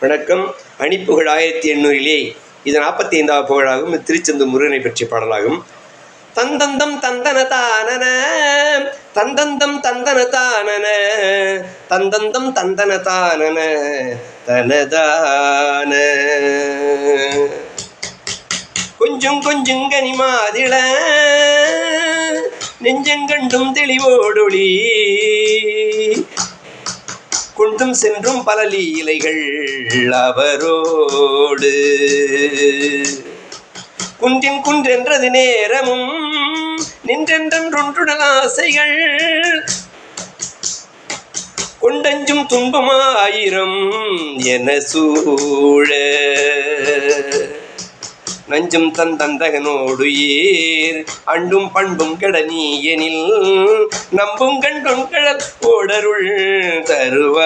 வணக்கம். அணிப்புகழ் ஆயிரத்தி எண்ணூறிலே இது நாற்பத்தி ஐந்தாவது புகழாகும். இது திருச்செந்தூர் முருகனை பற்றிய பாடலாகும். தந்தந்தம் தந்தன தானன தந்தந்தம் தந்தன தானன தந்தந்தம் தந்தன தானன தனதான. கொஞ்சம் கொஞ்சம் கனிமாதிள நெஞ்சங்கண்டும் தெளிவோடொளி கொண்டும் சென்றும் பல லீலைகள் அவரோடு. குன்றின் குன்றென்றது நேரமும் நின்றென்றொன்றுடல் ஆசைகள். கொண்டஞ்சும் துன்பமாயிரம் என சூழ. நஞ்சும் தந்தந்தகனோடு ஏர் அண்டும் பண்பும் கெட நம்பும் கண்டும் கடல் ஓடருள் தருவாயே.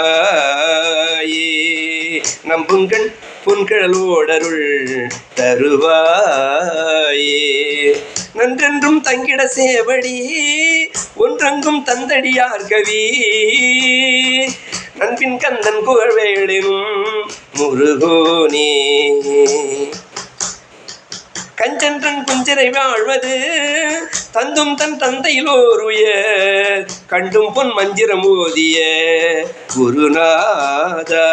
நம்பும் கண் புன்கழல் ஓடருள் தருவாயே. நன்றென்றும் தங்கிட சேவடி ஒன்றெங்கும் தந்தடியார் கவி. நண்பின் கந்தன் புகழ்வேளினும் முருகோனே. கஞ்சன்றன் குஞ்சரை வாழ்வது தந்தும் தன் தந்தையில் ஓர் உயர் கண்டும் பொன் மஞ்சிரம் ஓதிய குருநாதா.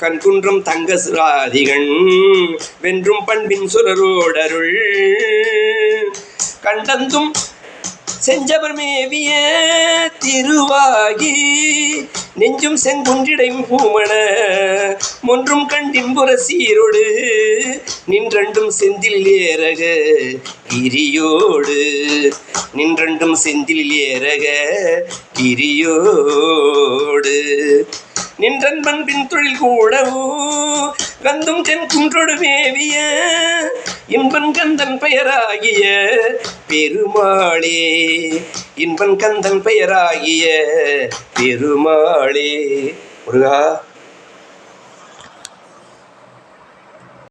கண்குன்றும் தங்க சுராதிகன் வென்றும் பண்பின் சுரரோடருள் கண்டந்தும் செஞ்சவர் மேவிய திருவாகி நெஞ்சும் செங்குன்றிடையும் பூமண ஒன்றும் கண்டின்புற சீரோடு நின்றண்டும் செந்தில் ஏறக கிரியோடு. நின்றண்டும் செந்தில் ஏறக கிரியோடு. நின்றன் பண்பின் தொழில் கூடவோ கந்தும் தென் குன்றொடு மேவிய இன்பன் கந்தன் பெயராகிய பெருமாளே. இன்பன் கந்தன் பெயராகிய பெருமாளே. முருகா